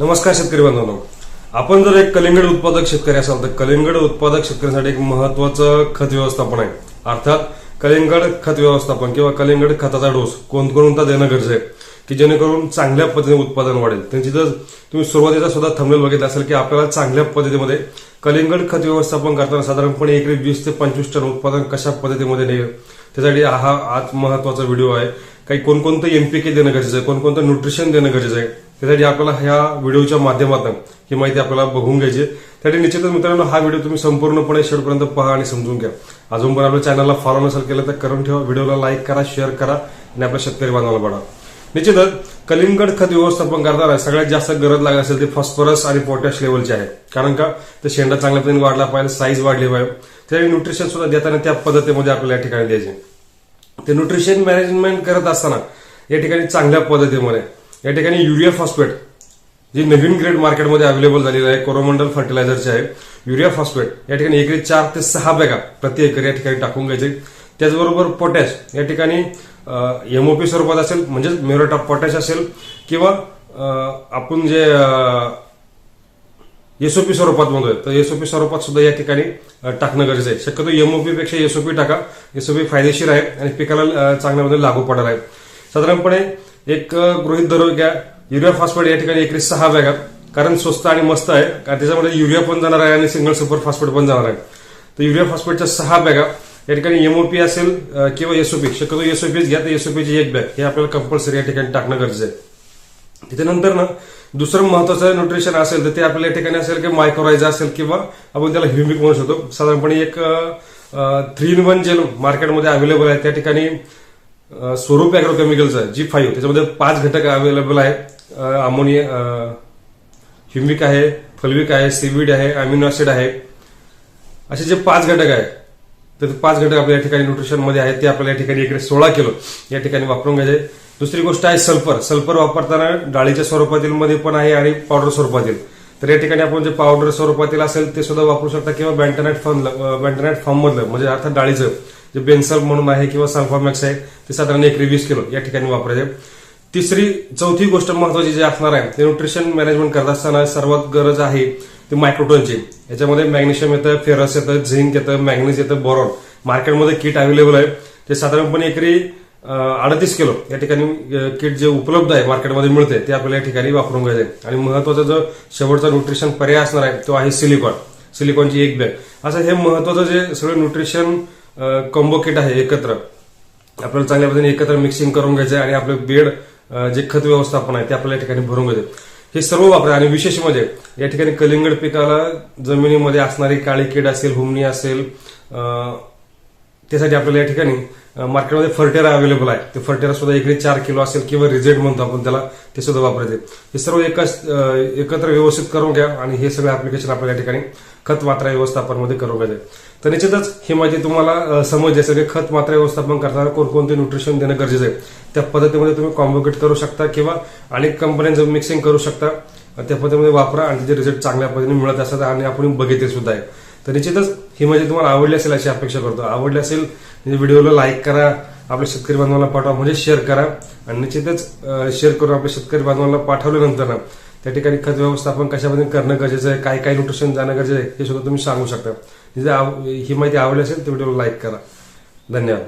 नमस्कार शेतकरी बांधवांनो आपण जर एक कलिंगड उत्पादक शेतकरी असाल तर कलिंगड उत्पादक शेतकऱ्यांसाठी एक महत्वाचं खत व्यवस्थापन आहे. अर्थात कलिंगड खत व्यवस्थापन किंवा कलिंगड खताचा डोस कोणकोणता देणं गरजेचं आहे? की जेणेकरून चांगल्या पद्धतीने उत्पादन वाढेल. त्यांची जर तुम्ही सुरुवातीचा सुद्धा थंबनेल बघितलं असेल की आपल्याला चांगल्या पद्धतीमध्ये कलिंगड खत व्यवस्थापन करताना साधारणपणे एकरी वीस ते पंचवीस टन उत्पादन कशा पद्धतीमध्ये नेईल त्यासाठी हा आज महत्त्वाचा व्हिडिओ आहे. काही कोणकोणतं एमपीके देणं गरजेचं आहे? कोणकोणतं न्यूट्रिशन देणं गरजेचं आहे? त्यासाठी आपल्याला ह्या व्हिडिओच्या माध्यमातून ही माहिती आपल्याला बघून घ्यायची त्यासाठी निश्चितच मित्रांनो हा व्हिडिओ तुम्ही संपूर्णपणे शेवटपर्यंत पहा आणि समजून घ्या. अजून पण आपल्या चॅनलला फॉलो नसेल केलं तर करून ठेवा. व्हिडिओला लाईक करा शेअर करा आणि आपल्या शेतकरी बांधवाला बढा निश्चितच कलिंगड खत व्यवस्थापन करताना सगळ्यात जास्त गरज लागली असेल ते फॉस्फरस आणि पोटॅश लेवलचे आहे. कारण का? ते शेंडा चांगल्या पद्धतीने वाढला पाहिजे साईज वाढली पाहिजे. त्यासाठी न्यूट्रिशन सुद्धा देताना त्या पद्धतीमध्ये आपल्याला या ठिकाणी द्यायचे. ते न्यूट्रिशन मॅनेजमेंट करत असताना या ठिकाणी चांगल्या पद्धतीमध्ये या ठिकाणी युरिया फॉस्फेट जी नवीन ग्रेड मार्केटमध्ये अवेलेबल झालेलं आहे कोरोमंडल फर्टिलायझरचे आहे. युरिया फॉस्फेट या ठिकाणी एकरी चार ते सहा बॅगा प्रति एकर या ठिकाणी टाकून घ्यायचे. त्याचबरोबर पोटॅश या ठिकाणी एमओपी स्वरूपात असेल म्हणजेच म्युरेट ऑफ पोटॅश असेल किंवा आपण जे एसओपी स्वरूपात म्हणतोय तर एसओपी स्वरूपात सुद्धा या ठिकाणी टाकणं गरजेचं आहे. शक्यतो एमओपी पेक्षा एसओपी टाका. एसओपी फायदेशीर आहे आणि पिकाला चांगल्यामध्ये लागू पडणार आहे. साधारणपणे एक गृहित धरून घ्या युरिया फॉस्फेट या ठिकाणी एकरी सहा बॅगा कारण स्वस्त आणि मस्त आहे. कारण त्याच्यामध्ये युरिया पण जाणार आहे आणि सिंगल सुपर फॉस्फेट पण जाणार आहे. तर युरिया फॉस्फेटच्या सहा बॅगा या ठिकाणी एमओपी असेल किंवा एसओपी शक्यतो एसओपीच घ्या तर एसओपीची एक बॅग हे आपल्याला कंपल्सरी या ठिकाणी टाकणं गरजेचं आहे. त्याच्यानंतर ना दुसरं महत्वाचं न्यूट्रिशन असेल तर ते आपल्या या ठिकाणी असेल की मायक्रोरायझा असेल किंवा आपण त्याला ह्युमिक म्हणू शकतो. साधारणपणे एक थ्री इन वन जेल मार्केटमध्ये अवेलेबल आहे. त्या ठिकाणी स्वरूप स्वरूप आहे जी फाईव्ह. त्याच्यामध्ये पाच घटक अवेलेबल आहेत. अमोनिया ह्युमिक आहे फल्विक आहे सीविड आहे अमिनो ऍसिड आहे. असे जे पाच घटक आहेत तर पाच घटक आपल्या या ठिकाणी न्यूट्रिशनमध्ये आहेत ते आपल्याला या ठिकाणी इकडे सोळा किलो या ठिकाणी वापरून घ्यायचे. दुसरी गोष्ट आहे सल्फर सल्फर वापरताना डाळीच्या स्वरूपातील मध्ये पण आहे आणि पावडर स्वरूपातील. तर या ठिकाणी आपण जे पावडर स्वरूपातील असेल ते सुद्धा वापरू शकता. किंवा बँटनाईट फॉर्म बँटनाईट फॉर्म मधलं म्हणजे अर्थात डाळीचं जे बेन्सल म्हणून आहे किंवा सल्फामॅक्स आहे ते साधारण एकरी वीस किलो या ठिकाणी वापरायचे. तिसरी चौथी गोष्ट महत्वाची जी असणार आहे ते न्यूट्रिशन मॅनेजमेंट करत असताना सर्वात गरज आहे ते मायक्रोटोनची याच्यामध्ये मॅग्नेशियम येतं फेरस येतं झिंक येतं मॅग्नेज येतं बोरॉन मार्केटमध्ये किट अवेलेबल आहे. ते साधारणपणे एकरी अडतीस किलो. या ठिकाणी किट जे उपलब्ध आहे मार्केटमध्ये मिळते ते आपल्याला या ठिकाणी वापरून घ्यायचे आणि महत्त्वाचा जो शेवटचा न्यूट्रिशन पर्याय असणार आहे तो आहे सिलिकॉन सिलिकॉनची एक बॅग असं हे महत्वाचं जे सगळं न्यूट्रिशन कॉम्बो किट आहे एकत्र. आपल्याला चांगल्या पद्धतीने एकत्र मिक्सिंग करून घ्यायचं आहे आणि आपलं बेड जे खत व्यवस्थापन आहे ते आपल्याला या ठिकाणी भरून घ्यायचं हे सर्व वापरा आणि विशेष म्हणजे या ठिकाणी कलिंगड पिकाला जमिनीमध्ये असणारी काळी कीड असेल हुमणी असेल त्यासाठी आपल्याला या ठिकाणी मार्केटमध्ये फर्टेरा अवेलेबल आहे. ते फर्टेरा सुद्धा इकडे चार किलो असेल किंवा रिजेट म्हणतो आपण त्याला ते सुद्धा वापरायचे हे सर्व एकाच एकत्र व्यवस्थित करून घ्या आणि हे सगळं ऍप्लिकेशन आपल्याला या ठिकाणी खत मात्रा व्यवस्थापनामध्ये करून घ्यायचे तर निश्चितच ही माहिती तुम्हाला समज समजली सगळे खत मात्रा व्यवस्थापन करताना कोणकोणते न्यूट्रिशन देणं गरजेचं आहे? त्या पद्धतीमध्ये तुम्ही कॉम्बिकेट करू शकता किंवा अनेक कंपन्यांचं मिक्सिंग करू शकता. त्या पद्धतीमध्ये वापरा आणि त्याचे रिझल्ट चांगल्या पद्धतीने मिळत असतात आणि आपण बघितले सुद्धा आहे. तर निश्चितच ही माहिती तुम्हाला आवडली असेल अशी अपेक्षा करतो. आवडली असेल म्हणजे व्हिडिओला लाईक करा आपल्या शेतकरी बांधवांना पाठवा म्हणजे शेअर करा. आणि निश्चितच शेअर करून आपल्या शेतकरी बांधवांना पाठवल्यानंतर ना त्या ठिकाणी खत व्यवस्थापन कशामध्ये करणं गरजेचं आहे काय काय न्यूट्रिशन जाणं गरजेचं आहे हे सुद्धा तुम्ही सांगू शकता. आव- ही माहिती आवडली असेल तर व्हिडिओला लाईक करा. धन्यवाद.